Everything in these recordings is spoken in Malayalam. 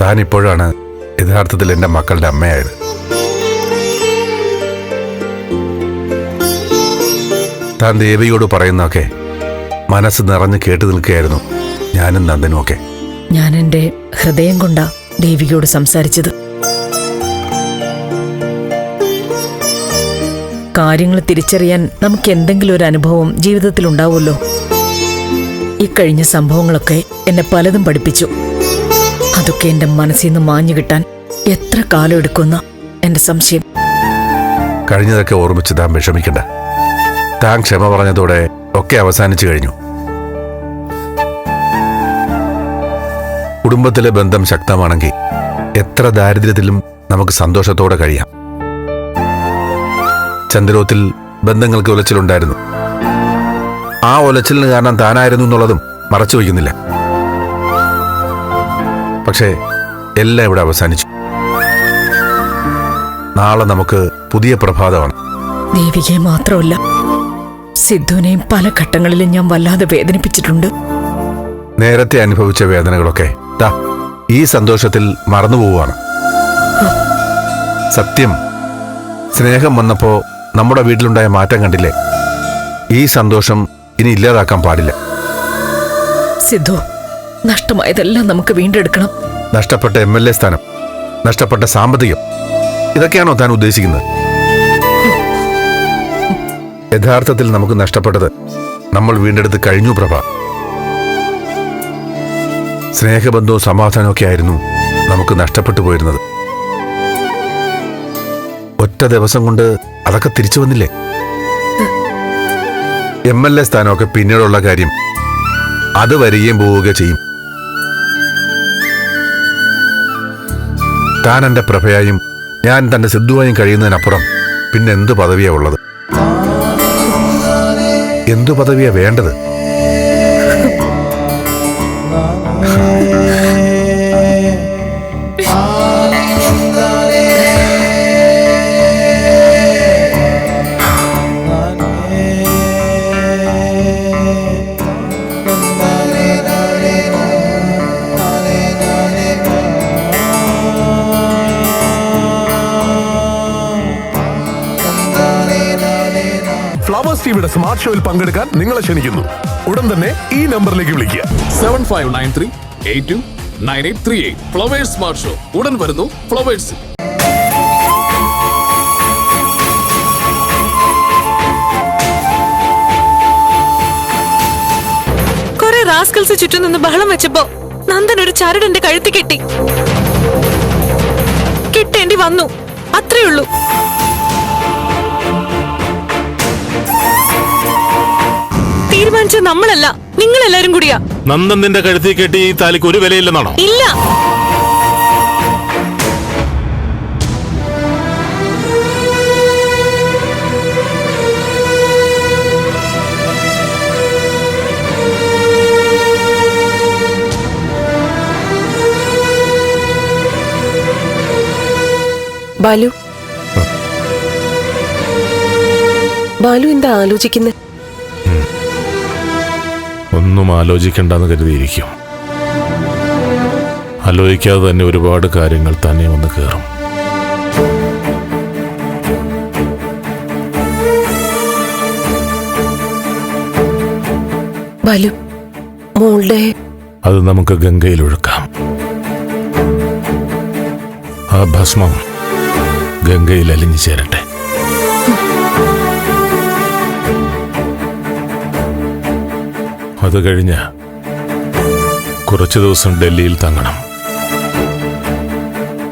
താൻ ഇപ്പോഴാണ് യഥാർത്ഥത്തിൽ എന്റെ മക്കളുടെ അമ്മയായത്. താൻ ദേവിയോട് പറയുന്നൊക്കെ മനസ്സ് നിറഞ്ഞ് കേട്ടു നിൽക്കുകയായിരുന്നു ഞാനും നന്ദനും ഒക്കെ. ഞാൻ എന്റെ ഹൃദയം കൊണ്ടാ ദേവികയോട് സംസാരിച്ചത്. കാര്യങ്ങൾ തിരിച്ചറിയാൻ നമുക്ക് എന്തെങ്കിലും ഒരു അനുഭവം ജീവിതത്തിൽ ഉണ്ടാവുമല്ലോ ഇക്കഴിഞ്ഞ സംഭവങ്ങളൊക്കെ എന്നെ പലതും പഠിപ്പിച്ചു. അതൊക്കെ എന്റെ മനസ്സിൽ നിന്ന് മാഞ്ഞു കിട്ടാൻ എത്ര കാലം എടുക്കുന്ന എന്റെ സംശയം. കഴിഞ്ഞതൊക്കെ ഓർമ്മിച്ച് താൻ വിഷമിക്കണ്ട. താൻ ക്ഷമ പറഞ്ഞതോടെ ഒക്കെ അവസാനിച്ചു കഴിഞ്ഞു. കുടുംബത്തിലെ ബന്ധം ശക്തമാണെങ്കിൽ എത്ര ദാരിദ്ര്യത്തിലും നമുക്ക് സന്തോഷത്തോടെ കഴിയാം. ചന്ദ്രോത്തിൽ ബന്ധങ്ങൾക്ക് ഉലച്ചിലുണ്ടായിരുന്നു. ആ ഉലച്ചിലിന് കാരണം താനായിരുന്നു എന്നുള്ളതും മറച്ചു വയ്ക്കുന്നില്ല. പക്ഷേ എല്ലാം ഇവിടെ അവസാനിച്ചു. നാളെ നമുക്ക് പുതിയ പ്രഭാതമാണ്. ദേവികയെ മാത്രമല്ല സിദ്ധുവിനെയും പല ഘട്ടങ്ങളിലും ഞാൻ വല്ലാതെ വേദനിപ്പിച്ചിട്ടുണ്ട്. നേരത്തെ അനുഭവിച്ച വേദനകളൊക്കെ ദാ ഈ സന്തോഷത്തിൽ മറന്നുപോവുകയാണ് സത്യം സ്നേഹം വന്നപ്പോ നമ്മുടെ വീട്ടിലുണ്ടായ മാറ്റം കണ്ടില്ലേ? ഈ സന്തോഷം ഇനി ഇല്ലാതാക്കാൻ പാടില്ല. സിദ്ധു നഷ്ടമായതെല്ലാം നമുക്ക് വീണ്ടെടുക്കണം. നഷ്ടപ്പെട്ട എം എൽ എ സ്ഥാനം നഷ്ടപ്പെട്ട സാമ്പത്തികം ഇതൊക്കെയാണോ താൻ ഉദ്ദേശിക്കുന്നത്? യഥാർത്ഥത്തിൽ നമുക്ക് നഷ്ടപ്പെട്ടത് നമ്മൾ വീണ്ടെടുത്ത് കഴിഞ്ഞു പ്രഭ. സ്നേഹബന്ധവും ഒക്കെ ആയിരുന്നു നമുക്ക് നഷ്ടപ്പെട്ടു പോയിരുന്നത്. ഒറ്റ ദിവസം കൊണ്ട് അതൊക്കെ തിരിച്ചു വന്നില്ലേ? എം എൽ എ സ്ഥാനമൊക്കെ പിന്നീടുള്ള കാര്യം അത് വരികയും പോവുക ചെയ്യും. താൻ എന്റെ പ്രഭയായും ഞാൻ തന്റെ സിദ്ധുവായും കഴിയുന്നതിനപ്പുറം പിന്നെ എന്ത് പദവിയാ ഉള്ളത്? എന്തു പദവിയാ വേണ്ടത്? ഫ്ലവേഴ്സ് ടിവിയുടെ സ്മാർട്ട് ഷോയിൽ പങ്കെടുക്കാൻ നിങ്ങളെ ക്ഷണിക്കുന്നു. ഉടൻ തന്നെ ഈ നമ്പറിലേക്ക് വിളിക്കുക. Seven five nine three eight two nine eight three eight Flowers smart show ഉടൻ വരുന്നു ഫ്ലവേഴ്സ് റാസ്കൽസ് ചുറ്റും നിന്ന് ബഹളം വെച്ചപ്പോ നന്ദൻ ഒരു ചരട് എന്റെ കഴുത്തി കെട്ടി. കിട്ടേണ്ടി വന്നു. അത്രേ തീരുമാനിച്ചത് നമ്മളല്ല. നിങ്ങൾ എല്ലാരും കൂടിയാ. നന്ദൻ നിന്റെ കഴുത്തി കെട്ടി ഈ താലിക്ക് ഒരു വിലയില്ലെന്നാണോ? ഇല്ല. ബാലു. ബാലു എന്താ ആലോചിക്കുന്നത് ഒന്നും ആലോചിക്കണ്ടെന്ന് കരുതിയിരിക്കും. ആലോചിക്കാതെ തന്നെ ഒരുപാട് കാര്യങ്ങൾ തന്നെ വന്ന് കയറും ബാലു മോളുടെ അത് നമുക്ക് ഗംഗയിൽ ഒഴുക്കാം. ആ ഭസ്മം ഗംഗയിൽ അലിഞ്ഞു ചേരട്ടെ. അത് കഴിഞ്ഞ് കുറച്ച് ദിവസം ഡൽഹിയിൽ തങ്ങണം.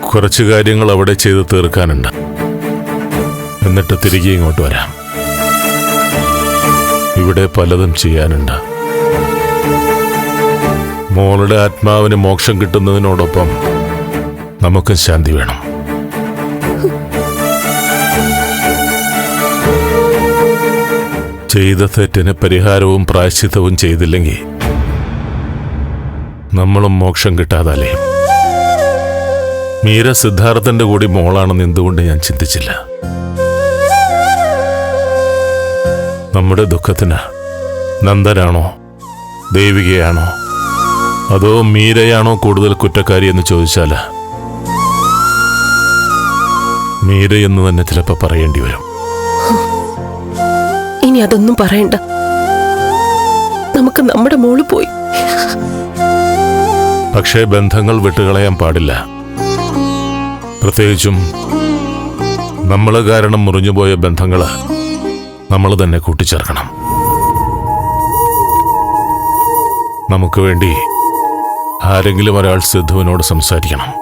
കുറച്ച് കാര്യങ്ങൾ അവിടെ ചെയ്ത് തീർക്കാനുണ്ട്. എന്നിട്ട് തിരികെ ഇങ്ങോട്ട് വരാം. ഇവിടെ പലതും ചെയ്യാനുണ്ട്. മോളുടെ ആത്മാവിന് മോക്ഷം കിട്ടുന്നതിനോടൊപ്പം നമുക്കും ശാന്തി വേണം. ചെയ്ത തെറ്റിന് പരിഹാരവും പ്രായശ്ചിത്തവും ചെയ്തില്ലെങ്കിൽ നമ്മളും മോക്ഷം കിട്ടാതാലേ. മീര സിദ്ധാർത്ഥന്റെ കൂടി മോളാണെന്ന് എന്തുകൊണ്ട് ഞാൻ ചിന്തിച്ചില്ല? നമ്മുടെ ദുഃഖത്തിന് നന്ദനാണോ? ദേവികയാണോ? അതോ മീരയാണോ കൂടുതൽ കുറ്റക്കാരി എന്ന് ചോദിച്ചാൽ? മീര എന്ന് തന്നെ ചിലപ്പോൾ പറയേണ്ടി വരും. ഇനി അതൊന്നും പറയണ്ട. നമുക്ക് നമ്മുടെ മോൾ പോയി. പക്ഷേ ബന്ധങ്ങൾ വിട്ടുകളയാൻ പാടില്ല. പ്രത്യേകിച്ചും നമ്മൾ കാരണം മുറിഞ്ഞുപോയ ബന്ധങ്ങൾ നമ്മൾ തന്നെ കൂട്ടിച്ചേർക്കണം. നമുക്ക് വേണ്ടി ആരെങ്കിലും ഒരാൾ സിദ്ധുവിനോട് സംസാരിക്കണം.